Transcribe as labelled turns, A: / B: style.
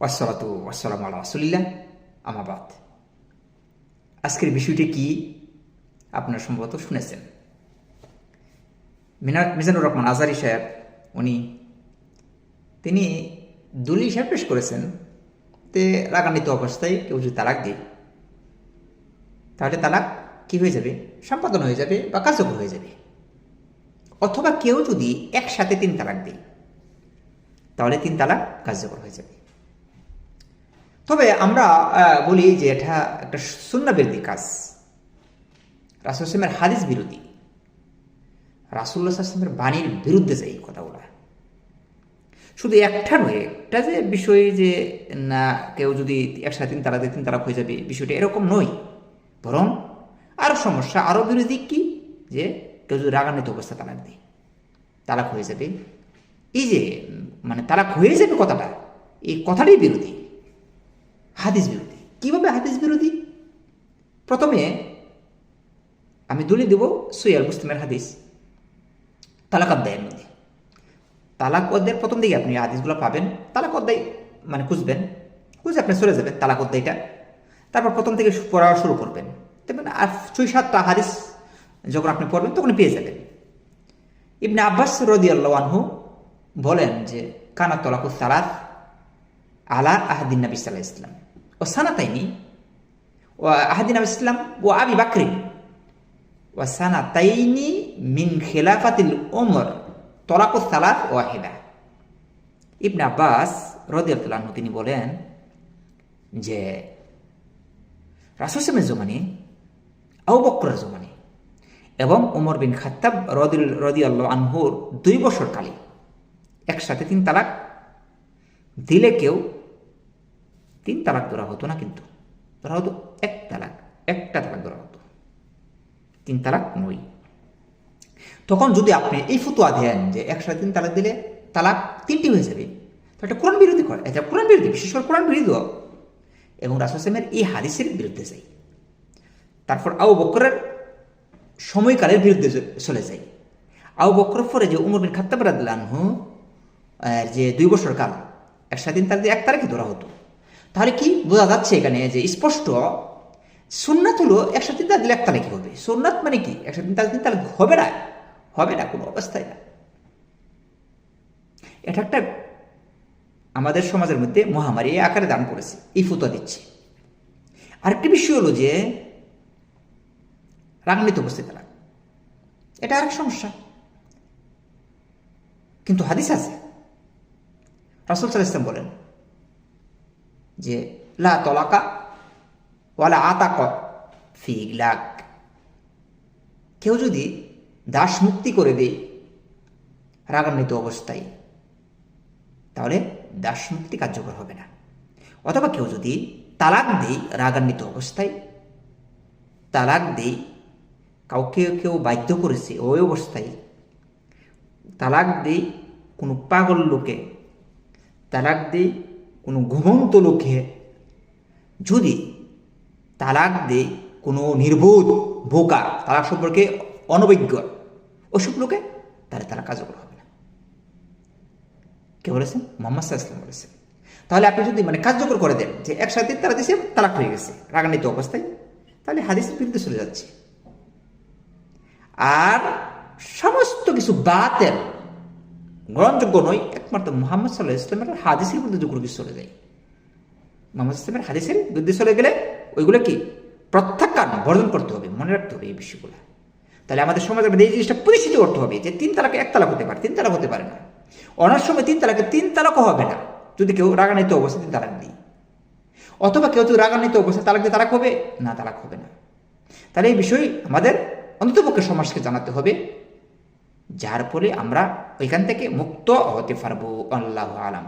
A: ওয়াসালাতু ওয়াসালাম আল্লাহ রাসুলিল্লাহ। আমাবাদ আজকের বিষয়টি কি? আপনারা সম্ভবত শুনেছেন। মিজানুর রহমান আজারি সাহেব, উনি তিনি দলিল হিসাব পেশ করেছেন তে রাগান্বিত অবস্থায় কেউ যদি তালাক দেয়, তাহলে তালাক কি হয়ে যাবে? সম্পাদন হয়ে যাবে বা কার্যকর হয়ে যাবে। অথবা কেউ যদি একসাথে তিন তালাক দেয়, তাহলে তিন তালাক কার্যকর হয়ে যাবে। তবে আমরা বলি যে এটা একটা শূন্য বিরোধী কাজ রাসুল ইসলামের হাদিস বিরোধী। রাসুল্লাহ আসলামের বাণীর বিরুদ্ধে যায় এই কথাগুলা। শুধু একটা নয়, একটা যে বিষয় যে না, কেউ যদি একসাথে তিন দেয় তিন তালাক হয়ে যাবে, বিষয়টা এরকম নয়। বরং আরও সমস্যা আরও বিরোধী কি? যে কেউ যদি রাগান্বিত অবস্থা তালাক দেয়, তালাক হয়ে যাবে। এই যে মানে তালাক হয়ে যাবে কথাটা, এই কথাটাই বিরোধী। হাদিস বিরোধী। কীভাবে হাদিস বিরোধী? প্রথমে আমি দলিল দেব সৈয়াল মুসলিমের হাদিস। তালাক অধ্যায়ের মধ্যে। তালাক অধ্যায়ের প্রথম দিকে আপনি হাদিসগুলো পাবেন। তালাক অধ্যায় মানে খুঁজবেন। খুঁজে আপনি চলে যাবেন তালাক অধ্যায়টা। তারপর প্রথম থেকে পড়া শুরু করবেন। দেখবেন আর ছয় সাতটা হাদিস যখন আপনি পড়বেন তখন পেয়ে যাবেন। ইবনে আব্বাস রদি আনহু বলেন যে, কানা তলাকুস সালাত আলা আহাদিন নবী সাল্লাহ ইসলাম ও সানাতাইনি ও আহাদিন ইসলাম ও আবি বাকরিন ও মিন খেলাফাতিল ওমর তলাকুস সালাত ওয়াহিদা ইবনে আব্বাস রদিয়াতুল্লাহ তিনি বলেন যে রাসুসেমের জমানে আউ বক্রের জমানে এবং ওমর বিন খাত্তাব রদিল রদি আল্লাহ আনহুর দুই বছর কালে একসাথে তিন তালাক দিলে কেউ তিন তালাক ধরা হতো না কিন্তু। ধরা হতো এক তালাক, একটা তালাক ধরা হতো। তিন তালাক নই তখন যদি আপনি এই ফতুয়া দেন যে একসাথে তিন তালাক দিলে তালাক তিনটি হয়ে যাবে তো এটা কোরআন বিরোধী করে। এটা কোরআন বিরোধী, বিশেষ করে কোরআন বিরোধী এবং রাসুসেমের এই হাদিসের বিরুদ্ধে যাই। তারপর আউ বকরের সময়কালের বিরুদ্ধে চলে যায় আউ বকর পরে যে উমর বিন খাত্তাব যে দুই বছর কাল, একসাথে দিন তার এক তারিখে ধরা হতো। তাহলে কি বোঝা যাচ্ছে এখানে যে স্পষ্ট সুন্নাত হলো দিন তার দিলে এক তারিখে হবে? সুন্নাত মানে কি? একসাথে দিন তার দিন তারিখ হবে না? হবে না, কোনো অবস্থায় না। এটা একটা আমাদের সমাজের মধ্যে মহামারী আকারে দান করেছে, এই ফুতা দিচ্ছে। আরেকটি বিষয় হলো যে রাগান্বিত উপস্থিত তারা। এটা আরেক সমস্যা। কিন্তু হাদিস আছে। রাসুল সাল ইসলাম বলেন যে, লা তলাকা ওয়ালা আতাক ফি লাক কেউ যদি দাস মুক্তি করে দেয়, রাগান্বিত অবস্থায়, তাহলে দাস মুক্তি কার্যকর হবে না। অথবা কেউ যদি তালাক দেয় রাগান্বিত অবস্থায়, তালাক দেয়, কাউকে কেউ বাধ্য করেছে ওই অবস্থায়, তালাক দেই কোনো পাগল লোকে, তালাক দেই কোনো ঘুমন্ত লোকে যদি তালাক দেই কোনো নির্বোধ বোকা তালাক সম্পর্কে অনভিজ্ঞ, ওসব লোকে তাহলে তারা কার্যকর হবে না। কে বলেছেন মোহাম্মদ সাল্লাম বলেছেন তাহলে আপনি যদি মানে কার্যকর করে দেন যে একসাথে তারা দেশে তালাক হয়ে গেছে, রাগান্বিত অবস্থায়, তাহলে হাদিসের বিরুদ্ধে চলে যাচ্ছে। আর সমস্ত কিছু বাতের গ্রহণযোগ্য নয় একমাত্র মোহাম্মদ সাল্লাহ ইসলামের হাদিসের যেগুলো কিছু চলে যায়। মোহাম্মদ ইসলামের হাদিসের বিরুদ্ধে চলে গেলে ওইগুলো কি? প্রত্যাখ্যান, বর্জন করতে হবে, মনে রাখতে হবে এই বিষয়গুলো। তাহলে আমাদের সমাজের মধ্যে এই জিনিসটা প্রতিষ্ঠিত করতে হবে যে তিন তালাকে এক তালাক হতে পারে, তিন তালাক হতে পারে না। অনার সময় তিন তালাকে তিন তালাকও হবে না। যদি কেউ রাগান্বিত অবস্থায় তিন তালাক দিই অথবা কেউ যদি রাগান্বিত অবস্থায় তালাক দিয়ে তালাক হবে, না, তালাক হবে না। তাহলে এই বিষয় আমাদের অন্ততপক্ষে সমাজকে জানাতে হবে। যার ফলে আমরা ওইখান থেকে মুক্ত হতে পারব আল্লাহ আলম।